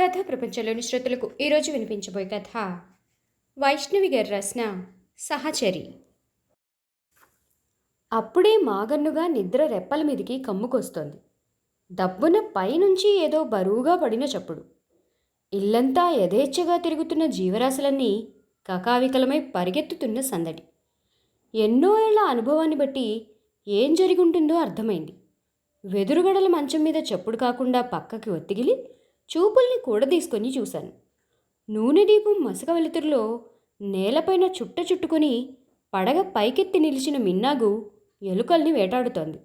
కథ ప్రపంచంలోని శ్రోతలకు ఈరోజు వినిపించబోయే కథ వైష్ణవి గారి రచన సహచరి. అప్పుడే మాగన్నుగా నిద్ర రెప్పల మీదికి కమ్ముకొస్తోంది. దబ్బున పైనుంచి ఏదో బరువుగా పడిన చప్పుడు. ఇల్లంతా యథేచ్ఛగా తిరుగుతున్న జీవరాశులన్నీ కకావికలమై పరిగెత్తుతున్న సందడి. ఎన్నో ఏళ్ళ అనుభవాన్ని బట్టి ఏం జరిగుంటుందో అర్థమైంది. వెదురుగడల మంచం మీద చప్పుడు కాకుండా పక్కకి ఒత్తిగిలి చూపుల్ని కూడదీసుకొని చూశాను. నూనె దీపం మసక వెలుతురులో నేలపైన చుట్ట చుట్టుకొని పడగ పైకెత్తి నిలిచిన మిన్నాగు ఎలుకల్ని వేటాడుతోంది.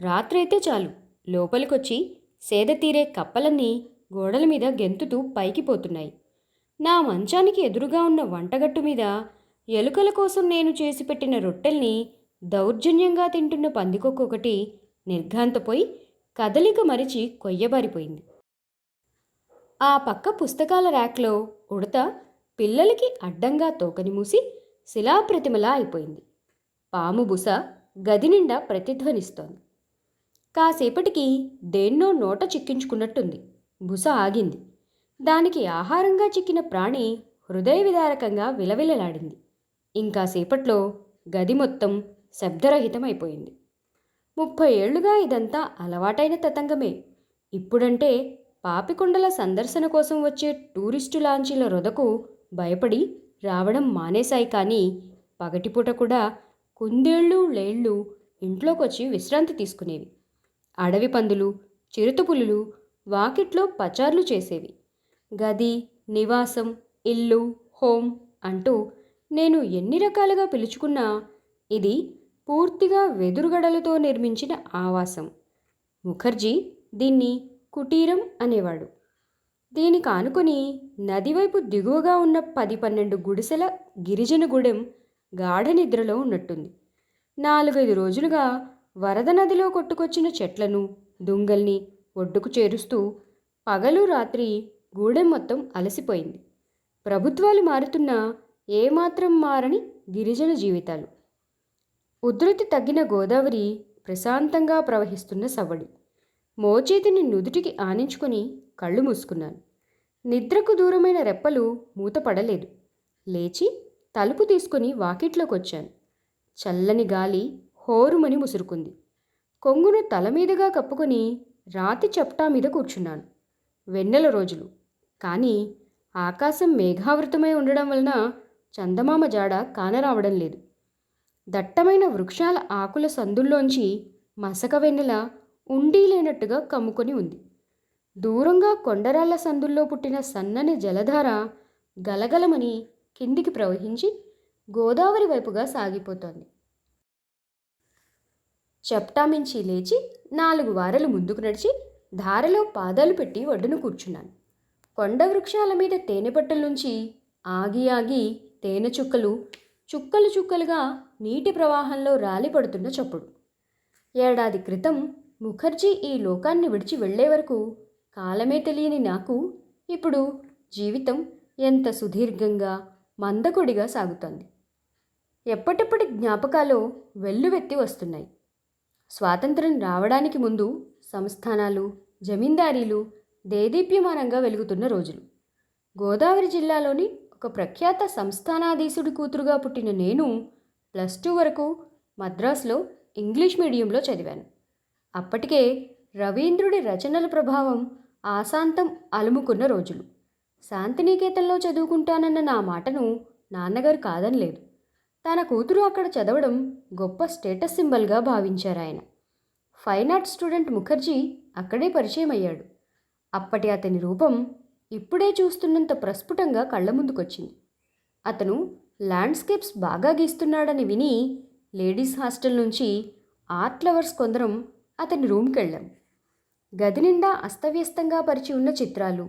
రాత్రైతే చాలు. లోపలికొచ్చి సేద తీరే కప్పలన్నీ గోడల మీద గెంతుతూ పైకి పోతున్నాయి. నా మంచానికి ఎదురుగా ఉన్న వంటగట్టు మీద ఎలుకల కోసం నేను చేసి పెట్టిన రొట్టెల్ని దౌర్జన్యంగా తింటున్న పందికొక్కొకటి నిర్ఘాంతపోయి కదలిక మరిచి కొయ్యబారిపోయింది. ఆ పక్క పుస్తకాల ర్యాక్లో ఉడత పిల్లలకి అడ్డంగా తోకని మూసి శిలాప్రతిమలా అయిపోయింది. పాము బుస గది నిండా ప్రతిధ్వనిస్తోంది. కాసేపటికి దేన్నో నోట చిక్కించుకున్నట్టుంది. బుస ఆగింది. దానికి ఆహారంగా చిక్కిన ప్రాణి హృదయ విదారకంగా విలవిలలాడింది. ఇంకాసేపట్లో గది మొత్తం శబ్దరహితమైపోయింది. ముప్పై ఏళ్ళుగా ఇదంతా అలవాటైన తతంగమే. ఇప్పుడంటే పాపికొండల సందర్శన కోసం వచ్చే టూరిస్టు లాంచీల రొదకు భయపడి రావడం మానేశాయి కానీ పగటిపూట కూడా కుందేళ్ళు లేళ్ళు ఇంట్లోకొచ్చి విశ్రాంతి తీసుకునేవి. అడవి పందులు చిరుతపులులు వాకిట్లో పచార్లు చేసేవి. గది నివాసం ఇల్లు హోం అంటూ నేను ఎన్ని రకాలుగా పిలుచుకున్నా ఇది పూర్తిగా వెదురుగడలతో నిర్మించిన ఆవాసం. ముఖర్జీ దీన్ని కుటీరం అనేవాడు. దీనికి ఆనుకొని నదివైపు దిగువగా ఉన్న పది పన్నెండు గుడిసెల గిరిజన గూడెం గాఢ నిద్రలో ఉన్నట్టుంది. నాలుగైదు రోజులుగా వరద నదిలో కొట్టుకొచ్చిన చెట్లను దుంగల్ని ఒడ్డుకు చేరుస్తూ పగలు రాత్రి గూడెం మొత్తం అలసిపోయింది. ప్రభుత్వాలు మారుతున్నా ఏమాత్రం మారని గిరిజన జీవితాలు. ఉధృతి తగ్గిన గోదావరి ప్రశాంతంగా ప్రవహిస్తున్న సవడి మోచేతిని నుదుటికి ఆనించుకొని కళ్ళు మూసుకున్నాను. నిద్రకు దూరమైన రెప్పలు మూతపడలేదు. లేచి తలుపు తీసుకుని వాకిట్లోకి వచ్చాను చల్లని గాలి హోరుమని ముసురుకుంది. కొంగును తల మీదుగా కప్పుకొని రాతి చప్టా మీద కూర్చున్నాను. వెన్నెల రోజులు. కానీ ఆకాశం మేఘావృతమై ఉండడం వలన చందమామ జాడ కానరావడం లేదు. దట్టమైన వృక్షాల ఆకుల సందుల్లోంచి మసక వెన్నెల ఉండి లేనట్టుగా కమ్ముకొని ఉంది. దూరంగా కొండరాళ్ళ సందుల్లో పుట్టిన సన్నని జలధార గలగలమని కిందికి ప్రవహించి గోదావరి వైపుగా సాగిపోతోంది. చెప్టామించి లేచి నాలుగు వారలు ముందుకు నడిచి ధారలో పాదాలు పెట్టి ఒడ్డును కూర్చున్నాను. కొండ వృక్షాల మీద తేనెపట్టల నుంచి ఆగి ఆగి తేనె చుక్కలు చుక్కలు చుక్కలుగా నీటి ప్రవాహంలో రాలిపడుతున్న చప్పుడు. ఏడాది క్రితం ముఖర్జీ ఈ లోకాన్ని విడిచి వెళ్ళే వరకు కాలమే తెలియని నాకు ఇప్పుడు జీవితం ఎంత సుదీర్ఘంగా మందకొడిగా సాగుతోంది. ఎప్పటిప్పటి జ్ఞాపకాలు వెల్లువెత్తి వస్తున్నాయి. స్వాతంత్రం రావడానికి ముందు సంస్థానాలు జమీందారీలు దేదీప్యమానంగా వెలుగుతున్న రోజులు. గోదావరి జిల్లాలోని ఒక ప్రఖ్యాత సంస్థానాధీశుడి కూతురుగా పుట్టిన నేను ప్లస్ టూ వరకు మద్రాసులో ఇంగ్లీష్ మీడియంలో చదివాను. అప్పటికే రవీంద్రుడి రచనల ప్రభావం ఆశాంతం అలుముకున్న రోజులు. శాంతినికేతన్లో చదువుకుంటానన్న నా మాటను నాన్నగారు కాదనలేదు. తన కూతురు అక్కడ చదవడం గొప్ప స్టేటస్ సింబల్గా భావించారు ఆయన ఫైన్ ఆర్ట్స్ స్టూడెంట్ ముఖర్జీ అక్కడే పరిచయం అయ్యాడు అప్పటి అతని రూపం ఇప్పుడే చూస్తున్నంత ప్రస్ఫుటంగా కళ్ళ ముందుకొచ్చింది. అతను ల్యాండ్స్కేప్స్ బాగా గీస్తున్నాడని విని లేడీస్ హాస్టల్ నుంచి ఆర్ట్ లవర్స్ కొందరం అతని రూమ్కి వెళ్ళాం గది నిండా అస్తవ్యస్తంగా పరిచి ఉన్న చిత్రాలు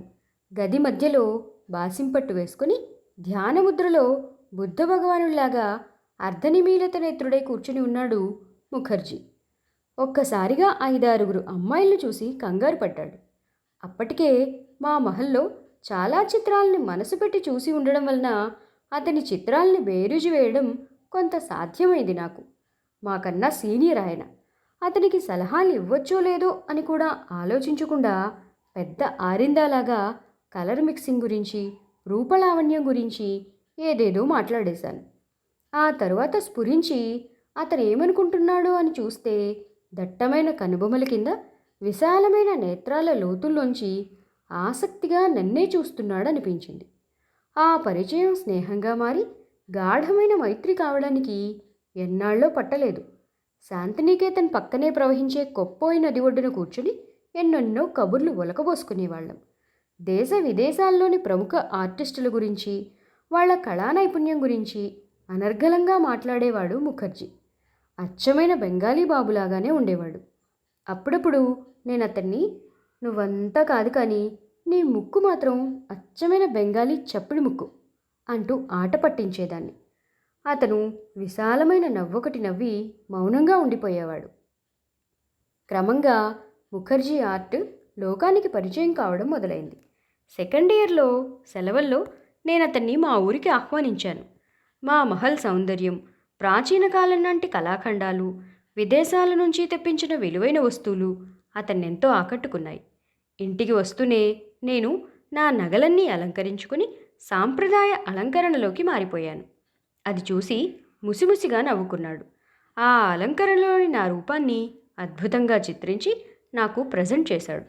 గది మధ్యలో బాసింపట్టు వేసుకుని ధ్యానముద్రలో బుద్ధ భగవానులాగా అర్ధనిమీలత నేత్రుడై కూర్చుని ఉన్నాడు ముఖర్జీ. ఒక్కసారిగా ఐదారుగురు అమ్మాయిలను చూసి కంగారు పడ్డాడు. అప్పటికే మా మహల్లో చాలా చిత్రాలని మనసు పెట్టి చూసి ఉండడం వలన అతని చిత్రాల్ని బేరుజు వేయడం కొంత సాధ్యమైంది నాకు. మాకన్నా సీనియర్ ఆయన. అతనికి సలహాలు ఇవ్వచ్చో లేదో అని కూడా ఆలోచించకుండా పెద్ద ఆరిందాలాగా కలర్ మిక్సింగ్ గురించి రూపలావణ్యం గురించి ఏదేదో మాట్లాడేశాను. ఆ తరువాత స్ఫురించి అతను ఏమనుకుంటున్నాడో అని చూస్తే దట్టమైన కనుబొమల కింద విశాలమైన నేత్రాల లోతుల్లోంచి ఆసక్తిగా నన్నే చూస్తున్నాడనిపించింది. ఆ పరిచయం స్నేహంగా మారి గాఢమైన మైత్రి కావడానికి ఎన్నాళ్ళో పట్టలేదు. శాంతినికేతన్ పక్కనే ప్రవహించే కొప్పోయి నది ఒడ్డున కూర్చుని ఎన్నెన్నో కబుర్లు ఒలకబోసుకునేవాళ్ళం దేశ విదేశాల్లోని ప్రముఖ ఆర్టిస్టుల గురించి వాళ్ళ కళా నైపుణ్యం గురించి అనర్గళంగా మాట్లాడేవాడు ముఖర్జీ. అచ్చమైన బెంగాలీ బాబులాగానే ఉండేవాడు. అప్పుడప్పుడు నేను అతన్ని నువ్వంతా కాదు కానీ నీ ముక్కు మాత్రం అచ్చమైన బెంగాలీ చప్పిడి ముక్కు అంటూ ఆట పట్టించేదాన్ని. అతను విశాలమైన నవ్వొకటి నవ్వి మౌనంగా ఉండిపోయేవాడు. క్రమంగా ముఖర్జీ ఆర్ట్ లోకానికి పరిచయం కావడం మొదలైంది. సెకండ్ ఇయర్లో సెలవుల్లో నేను అతన్ని మా ఊరికి ఆహ్వానించాను. మా మహల్ సౌందర్యం ప్రాచీన కాలం నాటి కళాఖండాలు విదేశాల నుంచి తెప్పించిన విలువైన వస్తువులు అతన్నెంతో ఆకట్టుకున్నాయి. ఇంటికి వస్తూనే నేను నా నగలన్నీ అలంకరించుకుని సాంప్రదాయ అలంకరణలోకి మారిపోయాను. అది చూసి ముసిముసిగా నవ్వుకున్నాడు. ఆ అలంకరణలోని నా రూపాన్ని అద్భుతంగా చిత్రించి నాకు ప్రజెంట్ చేశాడు.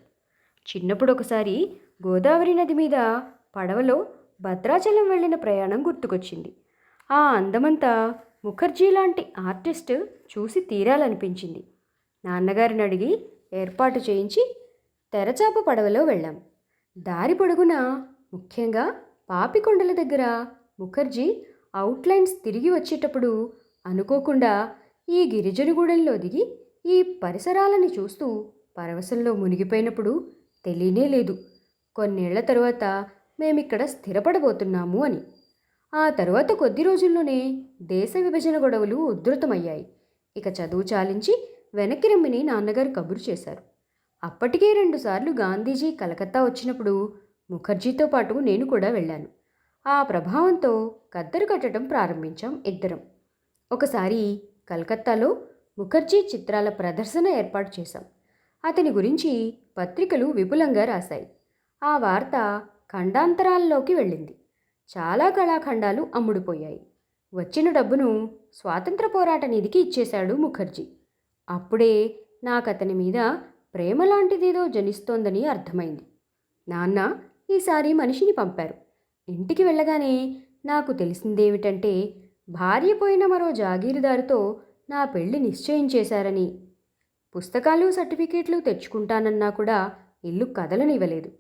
చిన్నప్పుడు ఒకసారి గోదావరి నది మీద పడవలో భద్రాచలం వెళ్ళిన ప్రయాణం గుర్తుకొచ్చింది. ఆ అందమంతా ముఖర్జీ లాంటి ఆర్టిస్ట్ చూసి తీరాలనిపించింది. నాన్నగారిని అడిగి ఏర్పాటు చేయించి తెరచాప పడవలో వెళ్ళాం. దారి పొడుగున ముఖ్యంగా పాపికొండల దగ్గర ముఖర్జీ అవుట్లైన్స్ తిరిగి వచ్చేటప్పుడు అనుకోకుండా ఈ గిరిజనగూడెంలో దిగి ఈ పరిసరాలని చూస్తూ పరవశంలో మునిగిపోయినప్పుడు తెలియనే లేదు. కొన్నేళ్ళ తరువాత మేమిక్కడ స్థిరపడబోతున్నాము అని. ఆ తరువాత కొద్ది రోజుల్లోనే దేశ విభజన గొడవలు ఉధృతమయ్యాయి. ఇక చదువు చాలించి వెనక్కి రమ్మిని నాన్నగారు కబురు చేశారు. అప్పటికే రెండుసార్లు గాంధీజీ కలకత్తా వచ్చినప్పుడు ముఖర్జీతో పాటు నేను కూడా వెళ్ళాను. ఆ ప్రభావంతో కద్దరు కట్టడం ప్రారంభించాం ఇద్దరం. ఒకసారి కలకత్తాలో ముఖర్జీ చిత్రాల ప్రదర్శన ఏర్పాటు చేశాం. అతని గురించి పత్రికలు విపులంగా రాశాయి. ఆ వార్త ఖండాంతరాల్లోకి వెళ్ళింది. చాలా కళాఖండాలు అమ్ముడుపోయాయి. వచ్చిన డబ్బును స్వాతంత్ర పోరాట నిధికి ఇచ్చేశాడు ముఖర్జీ. అప్పుడే నాకు అతని మీద ప్రేమ లాంటిదేదో జనిస్తోందని అర్థమైంది. నాన్న ఈసారి మనిషిని పంపారు. ఇంటికి వెళ్ళగానే నాకు తెలిసిందేమిటంటే భార్య పోయిన మరో జాగీరుదారుతో నా పెళ్ళి నిశ్చయించేశారని పుస్తకాలు సర్టిఫికేట్లు తెచ్చుకుంటానన్నా కూడా ఇల్లు కదలనివ్వలేదు.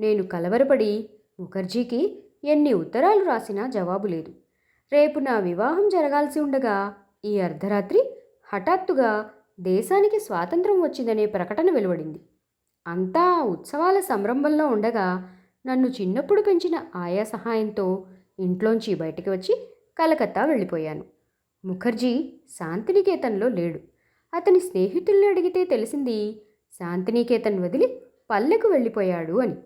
నేను కలవరపడి ముఖర్జీకి ఎన్ని ఉత్తరాలు రాసినా జవాబు లేదు. రేపు నా వివాహం జరగాల్సి ఉండగా ఈ అర్ధరాత్రి హఠాత్తుగా దేశానికి స్వాతంత్రం వచ్చిందనే ప్రకటన వెలువడింది. అంతా ఉత్సవాల సంరంభంలో ఉండగా నన్ను చిన్నప్పుడు పెంచిన ఆయా సహాయంతో ఇంట్లోంచి బయటికి వచ్చి కలకత్తా వెళ్ళిపోయాను. ముఖర్జీ శాంతినికేతన్లో లేడు. అతని స్నేహితుల్ని అడిగితే తెలిసింది శాంతినికేతన్ వదిలి పల్లెకు వెళ్ళిపోయాడు అని.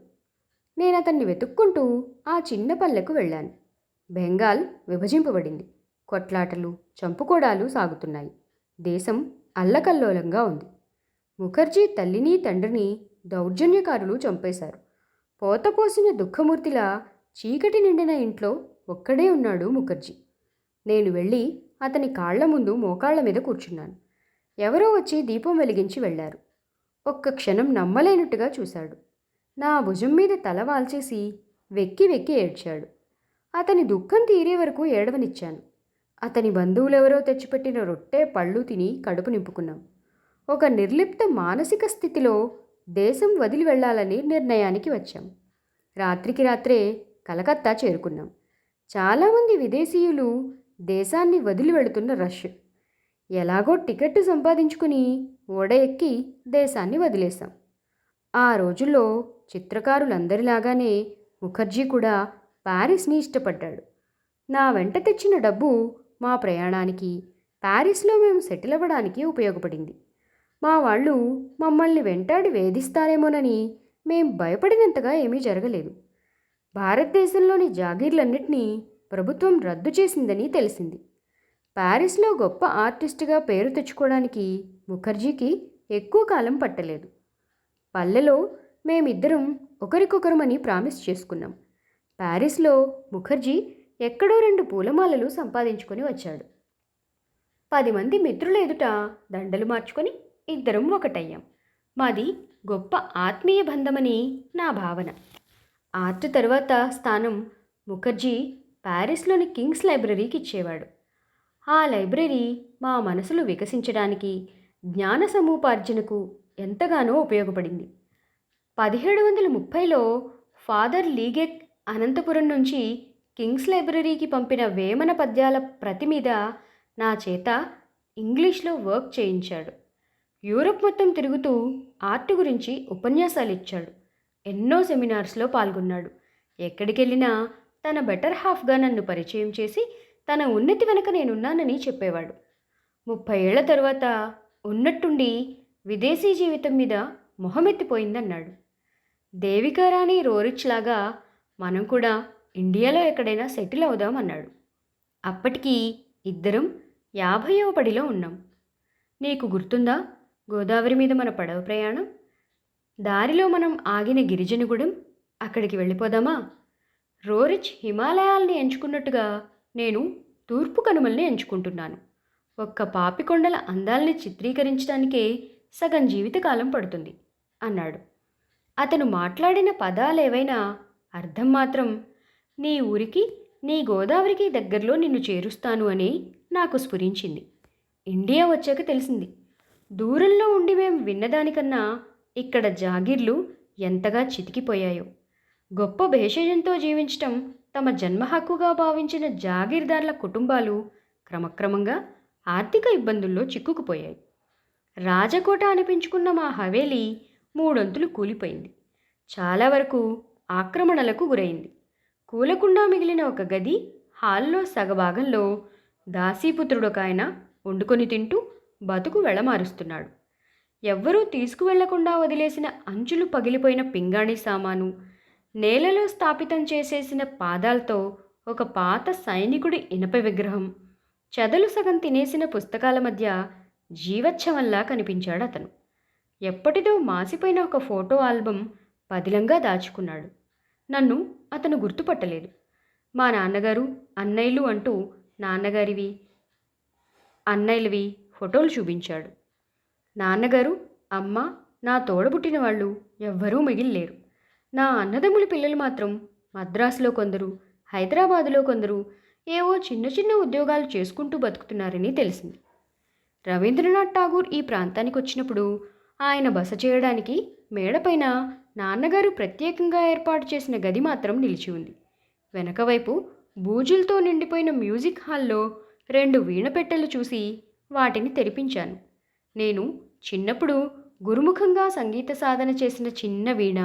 నేను అతన్ని వెతుక్కుంటూ ఆ చిన్న పల్లెకు వెళ్ళాను. బెంగాల్ విభజింపబడింది. కొట్లాటలు చంపుకోడాలు సాగుతున్నాయి. దేశం అల్లకల్లోలంగా ఉంది. ముఖర్జీ తల్లిని తండ్రిని దౌర్జన్యకారులు చంపేశారు. పోతపోసిన దుఃఖమూర్తిలా చీకటి నిండిన ఇంట్లో ఒక్కడే ఉన్నాడు ముఖర్జీ. నేను వెళ్ళి అతని కాళ్ళ ముందు మోకాళ్ళ మీద కూర్చున్నాను. ఎవరో వచ్చి దీపం వెలిగించి వెళ్ళారు. ఒక్క క్షణం నమ్మలేనట్టుగా చూశాడు. నా భుజం మీద తల వాల్చేసి వెక్కి వెక్కి ఏడ్చాడు. అతని దుఃఖం తీరే వరకు ఏడవనిచ్చాను. అతని బంధువులెవరో తెచ్చిపెట్టిన రొట్టె పళ్ళు తిని కడుపు నింపుకున్నాం. ఒక నిర్లిప్త మానసిక స్థితిలో దేశం వదిలి వెళ్ళాలని నిర్ణయానికి వచ్చాం. రాత్రికి రాత్రే కలకత్తా చేరుకున్నాం. చాలామంది విదేశీయులు దేశాన్ని వదిలి వెళుతున్న రష్. ఎలాగో టికెట్ సంపాదించుకుని ఓడ ఎక్కి దేశాన్ని వదిలేశాం. ఆ రోజుల్లో చిత్రకారులందరిలాగానే ముఖర్జీ కూడా ప్యారిస్ని ఇష్టపడ్డాడు. నా వెంట తెచ్చిన డబ్బు మా ప్రయాణానికి ప్యారిస్లో మేము సెటిల్ అవ్వడానికి ఉపయోగపడింది. మా వాళ్ళు మమ్మల్ని వెంటాడి వేధిస్తారేమోనని మేం భయపడినంతగా ఏమీ జరగలేదు. భారతదేశంలోని జాగీర్లన్నింటినీ ప్రభుత్వం రద్దు చేసిందని తెలిసింది. ప్యారిస్లో గొప్ప ఆర్టిస్టుగా పేరు తెచ్చుకోవడానికి ముఖర్జీకి ఎక్కువ కాలం పట్టలేదు. పల్లెలో మేమిద్దరం ఒకరికొకరమని ప్రామిస్ చేసుకున్నాం. ప్యారిస్లో ముఖర్జీ ఎక్కడో రెండు పూలమాలలు సంపాదించుకొని వచ్చాడు. పది మంది మిత్రుల ఎదుట దండలు మార్చుకొని ఇద్దరం ఒకటయ్యాం. మాది గొప్ప ఆత్మీయ బంధమని నా భావన. ఆర్ట్ తర్వాత స్థానం ముఖర్జీ ప్యారిస్లోని కింగ్స్ లైబ్రరీకి ఇచ్చేవాడు. ఆ లైబ్రరీ మా మనసులు వికసించడానికి జ్ఞాన సమూపార్జనకు ఎంతగానో ఉపయోగపడింది. పదిహేడు వందల ముప్పైలో ఫాదర్ లీగెక్ అనంతపురం నుంచి కింగ్స్ లైబ్రరీకి పంపిన వేమన పద్యాల ప్రతి మీద నా చేత ఇంగ్లీష్లో వర్క్ చేయించాడు. యూరప్ మొత్తం తిరుగుతూ ఆర్ట్ గురించి ఉపన్యాసాలు ఇచ్చాడు ఎన్నో సెమినార్స్లో పాల్గొన్నాడు. ఎక్కడికి వెళ్ళినా తన బెటర్ హాఫ్గా నన్ను పరిచయం చేసి తన ఉన్నతి వెనక నేనున్నానని చెప్పేవాడు. ముప్పై ఏళ్ళ తర్వాత ఉన్నట్టుండి విదేశీ జీవితం మీద మొహమెత్తిపోయిందన్నాడు. దేవికారాణి రోరిచ్ లాగా మనం కూడా ఇండియాలో ఎక్కడైనా సెటిల్ అవుదాం అన్నాడు అప్పటికి ఇద్దరం యాభైవ పడిలో ఉన్నాం. నీకు గుర్తుందా? గోదావరి మీద మన పడవ ప్రయాణం? దారిలో మనం ఆగిన గిరిజనగూడెం అక్కడికి వెళ్ళిపోదామా? రోరిచ్ హిమాలయాల్ని ఎంచుకున్నట్టుగా నేను తూర్పు కనుమల్ని ఎంచుకుంటున్నాను. ఒక్క పాపికొండల అందాల్ని చిత్రీకరించడానికే సగం జీవితకాలం పడుతుంది అన్నాడు. అతను మాట్లాడిన పదాలేవైనా అర్థం మాత్రం నీ ఊరికి నీ గోదావరికి దగ్గరలో నిన్ను చేరుస్తాను అని నాకు స్ఫురించింది. ఇండియా వచ్చాక తెలిసింది. దూరంలో ఉండి మేము విన్నదానికన్నా ఇక్కడ జాగీర్లు ఎంతగా చితికిపోయాయో. గొప్ప భేషజంతో జీవించటం తమ జన్మ హక్కుగా భావించిన జాగీర్దార్ల కుటుంబాలు క్రమక్రమంగా ఆర్థిక ఇబ్బందుల్లో చిక్కుకుపోయాయి. రాజకోట అనిపించుకున్న మా హవేలీ మూడొంతులు కూలిపోయింది. చాలా వరకు ఆక్రమణలకు గురైంది. కూలకుండా మిగిలిన ఒక గది హాల్లో సగభాగంలో దాసీపుత్రుడు ఒక ఆయన వండుకొని తింటూ బతుకు వెళ్ళమారుస్తున్నాడు ఎవ్వరూ తీసుకువెళ్ళకుండా వదిలేసిన అంచులు పగిలిపోయిన పింగాణి సామాను నేలలో స్థాపితం చేసేసిన పాదాలతో ఒక పాత సైనికుడి ఇనప విగ్రహం చెదలు సగం తినేసిన పుస్తకాల మధ్య జీవచ్ఛవంలా కనిపించాడు అతను. ఎప్పటిదో మాసిపోయిన ఒక ఫోటో ఆల్బం పదిలంగా దాచుకున్నాడు. నన్ను అతను గుర్తుపట్టలేదు. మా నాన్నగారు అన్నయ్యలు అంటూ నాన్నగారివి అన్నయ్యలవి ఫోటోలు చూపించాడు. నాన్నగారు అమ్మ నా తోడబుట్టిన వాళ్ళు ఎవ్వరూ మిగిలిలేరు. నా అన్నదమ్ముల పిల్లలు మాత్రం మద్రాసులో కొందరు హైదరాబాదులో కొందరు ఏవో చిన్న చిన్న ఉద్యోగాలు చేసుకుంటూ బతుకుతున్నారని తెలిసింది. రవీంద్రనాథ్ ఠాగూర్ ఈ ప్రాంతానికి వచ్చినప్పుడు ఆయన బస చేయడానికి మేడపైన నాన్నగారు ప్రత్యేకంగా ఏర్పాటు చేసిన గది మాత్రం నిలిచి ఉంది. వెనకవైపు బూజులతో నిండిపోయిన మ్యూజిక్ హాల్లో రెండు వీణపెట్టెలు చూసి వాటిని తెరిపించాను. నేను చిన్నప్పుడు గురుముఖంగా సంగీత సాధన చేసిన చిన్న వీణ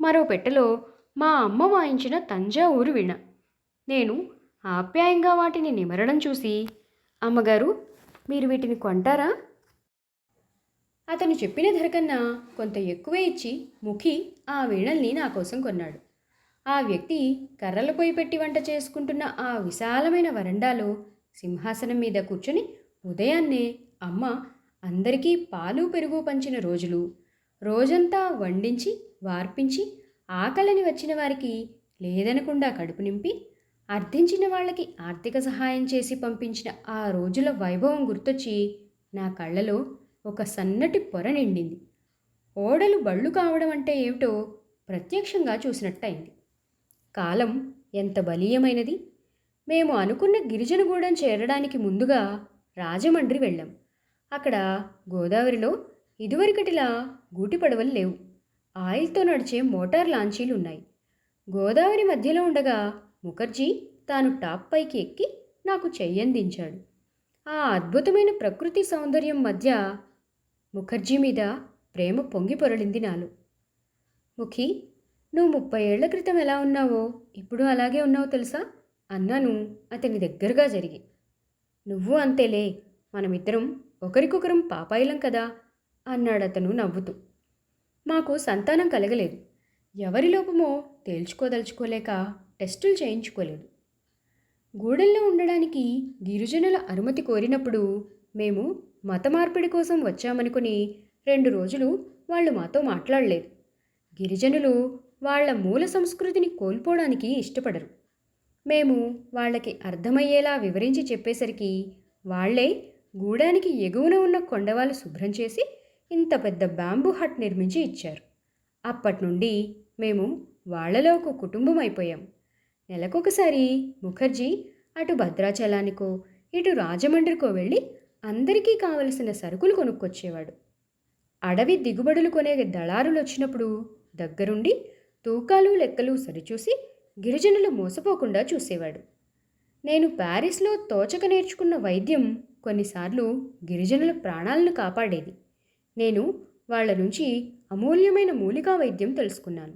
మరో పెట్టెలో మా అమ్మ వాయించిన తంజావూరు వీణ. నేను ఆప్యాయంగా వాటిని నిమరడం చూసి అమ్మగారు మీరు వీటిని కొంటారా? అతను చెప్పిన ధర కన్నా కొంత ఎక్కువే ఇచ్చి ముఖి ఆ వీణల్ని నా కోసం కొన్నాడు. ఆ వ్యక్తి కర్రల పొయ్యి పెట్టి వంట చేసుకుంటున్న ఆ విశాలమైన వరండాలో సింహాసనం మీద కూర్చొని ఉదయాన్నే అమ్మ అందరికీ పాలు పెరుగు పంచిన రోజులు. రోజంతా వండించి వార్పించి ఆకలిని వచ్చిన వారికి లేదనకుండా కడుపు నింపి అర్థించిన వాళ్ళకి ఆర్థిక సహాయం చేసి పంపించిన ఆ రోజుల వైభవం గుర్తొచ్చి నా కళ్ళలో ఒక సన్నటి పొర నిండింది. ఓడలు బళ్ళు కావడం అంటే ఏమిటో ప్రత్యక్షంగా చూసినట్టయింది. కాలం ఎంత బలీయమైనది! మేము అనుకున్న గిరిజనగూడెం చేరడానికి ముందుగా రాజమండ్రి వెళ్ళాం. అక్కడ గోదావరిలో ఇదివరకటిలా గూటి పడవలు లేవు. ఆయిల్తో నడిచే మోటార్ లాంచీలు ఉన్నాయి. గోదావరి మధ్యలో ఉండగా ముఖర్జీ తాను టాప్ పైకి ఎక్కి నాకు చెయ్యందించాడు. ఆ అద్భుతమైన ప్రకృతి సౌందర్యం మధ్య ముఖర్జీ మీద ప్రేమ పొంగి పొరలింది నాలో. ముఖి నువ్వు ముప్పై ఏళ్ళ క్రితం ఎలా ఉన్నావో ఇప్పుడు అలాగే ఉన్నావో తెలుసా? అన్నాను అతని దగ్గరగా జరిగి. నువ్వు అంతేలే. మనమిద్దరం ఒకరికొకరం పాపాయిలం కదా అన్నాడు అతను నవ్వుతూ. మాకు సంతానం కలగలేదు. ఎవరి లోపమో తేల్చుకోదలుచుకోలేక టెస్టులు చేయించుకోలేదు. గూడెల్లో ఉండడానికి గిరిజనుల అనుమతి కోరినప్పుడు మేము మత మార్పిడి కోసం వచ్చామనుకుని రెండు రోజులు వాళ్ళు మాతో మాట్లాడలేదు. గిరిజనులు వాళ్ళ మూల సంస్కృతిని కోల్పోవడానికి ఇష్టపడరు. మేము వాళ్ళకి అర్థమయ్యేలా వివరించి చెప్పేసరికి వాళ్ళే గూడానికి ఎగువన ఉన్న కొండవాళ్ళు శుభ్రం చేసి ఇంత పెద్ద బ్యాంబూ హట్ నిర్మించి ఇచ్చారు. అప్పటి నుండి మేము వాళ్ళలో ఒక కుటుంబం అయిపోయాం. నెలకొకసారి ముఖర్జీ అటు భద్రాచలానికో ఇటు రాజమండ్రికో వెళ్ళి అందరికీ కావలసిన సరుకులు కొనుక్కొచ్చేవాడు. అడవి దిగుబడులు కొనే దళారులు వచ్చినప్పుడు దగ్గరుండి తూకాలు లెక్కలు సరిచూసి గిరిజనులు మోసపోకుండా చూసేవాడు. నేను ప్యారిస్లో తోచక నేర్చుకున్న వైద్యం కొన్నిసార్లు గిరిజనుల ప్రాణాలను కాపాడేది. నేను వాళ్ళ నుంచి అమూల్యమైన మూలికా వైద్యం తెలుసుకున్నాను.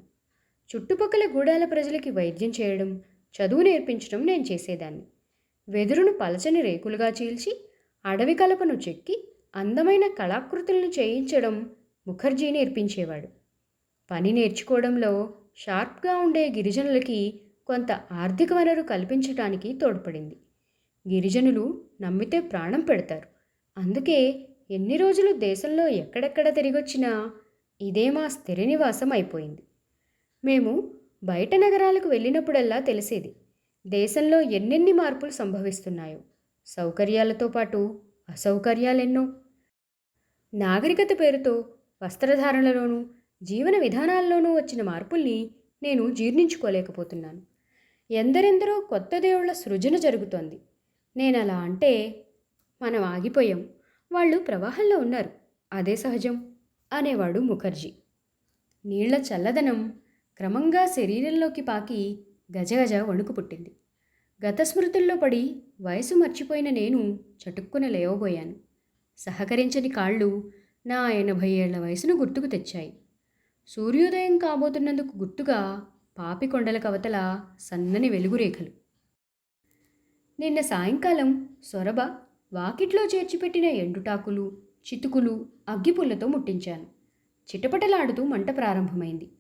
చుట్టుపక్కల గూడాల ప్రజలకి వైద్యం చేయడం చదువు నేర్పించడం నేను చేసేదాన్ని. వెదురును పలచని రేకులుగా చీల్చి అడవి కలపను చెక్కి అందమైన కళాకృతులను చేయించడం ముఖర్జీ నేర్పించేవాడు. పని నేర్చుకోవడంలో షార్ప్గా ఉండే గిరిజనులకి కొంత ఆర్థిక వనరు కల్పించడానికి తోడ్పడింది. గిరిజనులు నమ్మితే ప్రాణం పెడతారు. అందుకే ఎన్ని రోజులు దేశంలో ఎక్కడెక్కడ తిరిగొచ్చినా ఇదే మా స్థిర నివాసం అయిపోయింది. మేము బయట నగరాలకు వెళ్ళినప్పుడల్లా తెలిసేది దేశంలో ఎన్నెన్ని మార్పులు సంభవిస్తున్నాయో సౌకర్యాలతో పాటు అసౌకర్యాలెన్నో. నాగరికత పేరుతో వస్త్రధారణలోనూ జీవన విధానాల్లోనూ వచ్చిన మార్పుల్ని నేను జీర్ణించుకోలేకపోతున్నాను. ఎందరెందరో కొత్త దేవుళ్ళ సృజన జరుగుతోంది. నేను అలా అంటే మనం ఆగిపోయాం. వాళ్ళు ప్రవాహంలో ఉన్నారు. అదే సహజం అనేవాడు ముఖర్జీ. నీళ్ళ చల్లదనం క్రమంగా శరీరంలోకి పాకి గజగజ వణుకు పుట్టింది. గత స్మృతుల్లో పడి వయసు మర్చిపోయిన నేను చటుక్కున లేవబోయాను. సహకరించని కాళ్ళు నా ఎనభై ఏళ్ళ వయసును గుర్తుకు తెచ్చాయి. సూర్యోదయం కాబోతున్నందుకు గుర్తుగా పాపి కొండల కవతల సన్నని వెలుగురేఖలు. నిన్న సాయంకాలం సొరబ వాకిట్లో చేర్చిపెట్టిన ఎండుటాకులు చితుకులు అగ్గిపుల్లతో ముట్టించాను. చిటపటలాడుతూ మంట ప్రారంభమైంది.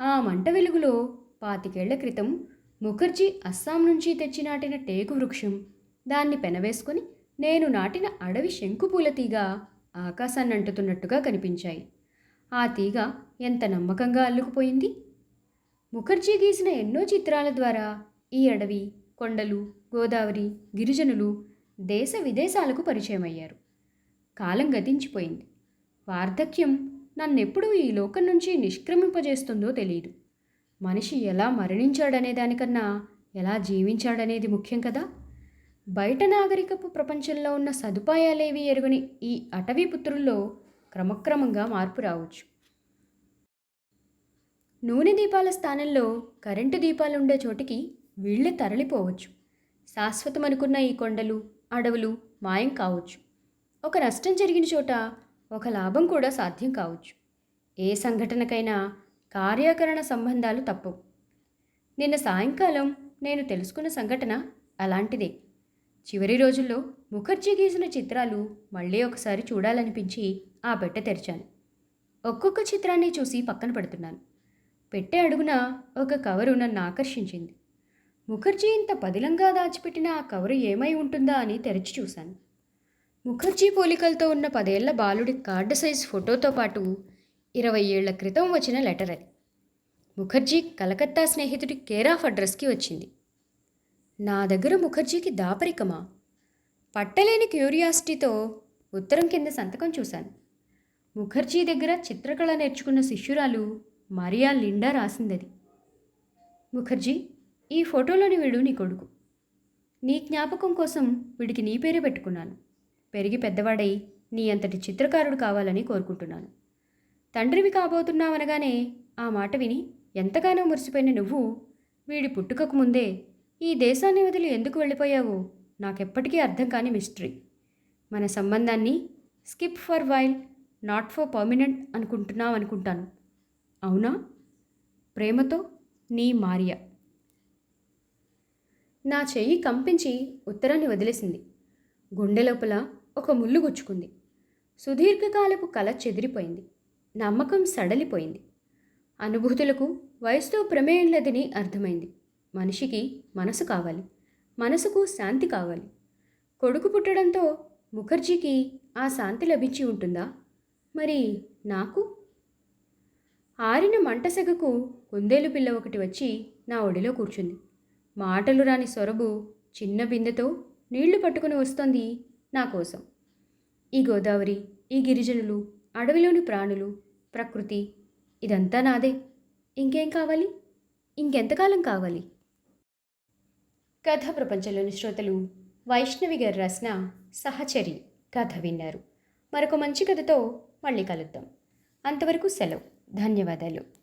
ఆ మంట వెలుగులో పాతికేళ్ళ క్రితం ముఖర్జీ అస్సాం నుంచి తెచ్చి నాటిన టేకు వృక్షం దాన్ని పెనవేసుకొని నేను నాటిన అడవి శంకుపూల తీగ ఆకాశాన్ని అంటుతున్నట్టుగా కనిపించాయి. ఆ తీగ ఎంత నమ్మకంగా అల్లుకుపోయింది? ముఖర్జీ గీసిన ఎన్నో చిత్రాల ద్వారా ఈ అడవి కొండలు గోదావరి గిరిజనులు దేశ విదేశాలకు పరిచయమయ్యారు. కాలం గతించిపోయింది. వార్ధక్యం నన్నెప్పుడు ఈ లోకం నుంచి నిష్క్రమింపజేస్తుందో తెలియదు మనిషి ఎలా మరణించాడనే దానికన్నా ఎలా జీవించాడనేది ముఖ్యం కదా? బయట నాగరికపు ప్రపంచంలో ఉన్న సదుపాయాలేవి ఎరుగని ఈ అటవీ పుత్రుల్లో క్రమక్రమంగా మార్పు రావచ్చు. నూనె దీపాల స్థానంలో కరెంటు దీపాలు ఉండే చోటికి వీళ్ళు తరలిపోవచ్చు. శాశ్వతం అనుకున్న ఈ కొండలు అడవులు మాయం కావచ్చు. ఒక నష్టం జరిగిన చోట ఒక లాభం కూడా సాధ్యం కావచ్చు. ఏ సంఘటనకైనా కార్యాకరణ సంబంధాలు తప్పవు నిన్న సాయంకాలం నేను తెలుసుకున్న సంఘటన అలాంటిదే. చివరి రోజుల్లో ముఖర్జీ గీసిన చిత్రాలు మళ్ళీ ఒకసారి చూడాలనిపించి ఆ పెట్టె తెరిచాను. ఒక్కొక్క చిత్రాన్ని చూసి పక్కన పెడుతున్నాను. పెట్టె అడుగున ఒక కవరు నన్ను ఆకర్షించింది. ముఖర్జీ ఇంత పదిలంగా దాచిపెట్టిన ఆ కవరు ఏమై ఉంటుందా అని తెరిచి చూశాను. ముఖర్జీ పోలికలతో ఉన్న పదేళ్ళ బాలుడి కార్డు సైజ్ ఫోటోతో పాటు ఇరవై ఏళ్ళ క్రితం వచ్చిన లెటర్ అది. ముఖర్జీ కలకత్తా స్నేహితుడి కేర్ ఆఫ్ అడ్రస్కి వచ్చింది. నా దగ్గర ముఖర్జీకి దాపరికమా? పట్టలేని క్యూరియాసిటీతో ఉత్తరం కింద సంతకం చూశాను. ముఖర్జీ దగ్గర చిత్రకళ నేర్చుకున్న శిష్యురాలు మరియా లిండా రాసిందది. ముఖర్జీ ఈ ఫోటోలోని వీడు నీ కొడుకు. నీ జ్ఞాపకం కోసం వీడికి నీ పేరే పెట్టుకున్నాను. పెరిగి పెద్దవాడై నీ అంతటి చిత్రకారుడు కావాలని కోరుకుంటున్నాను. తండ్రివి కాబోతున్నావనగానే ఆ మాట విని ఎంతగానో మురిసిపోయిన నువ్వు వీడి పుట్టుకకు ముందే ఈ దేశాన్ని వదిలి ఎందుకు వెళ్ళిపోయావో? నాకెప్పటికీ అర్థం కాని మిస్టరీ. మన సంబంధాన్ని skip for while not for permanent అనుకుంటున్నావు అనుకుంటాను. అవునా? ప్రేమతో నీ మారియ. నా చెయ్యి కంపించి ఉత్తరాన్ని వదిలేసింది. గుండె లోపల ఒక ముళ్ళు గుచ్చుకుంది. సుదీర్ఘకాలపు కల చెదిరిపోయింది. నమ్మకం సడలిపోయింది. అనుభూతులకు వయసుతో ప్రమేయం లేదని అర్థమైంది. మనిషికి మనసు కావాలి. మనసుకు శాంతి కావాలి. కొడుకు పుట్టడంతో ముఖర్జీకి ఆ శాంతి లభించి ఉంటుందా? మరి నాకు? ఆరిన మంటసెగకు కుందేలు పిల్ల ఒకటి వచ్చి నా ఒడిలో కూర్చుంది. మాటలు రాని సొరబు చిన్న బిందెతో నీళ్ళు పట్టుకుని వస్తోంది నా కోసం. ఈ గోదావరి ఈ గిరిజనులు అడవిలోని ప్రాణులు ప్రకృతి ఇదంతా నాదే. ఇంకేం కావాలి? ఇంకెంతకాలం కావాలి? కథ ప్రపంచంలోని శ్రోతలు వైష్ణవి గారు రాసిన సహచరి కథ విన్నారు. మరొక మంచి కథతో మళ్ళీ కలుద్దాం. అంతవరకు సెలవు. ధన్యవాదాలు.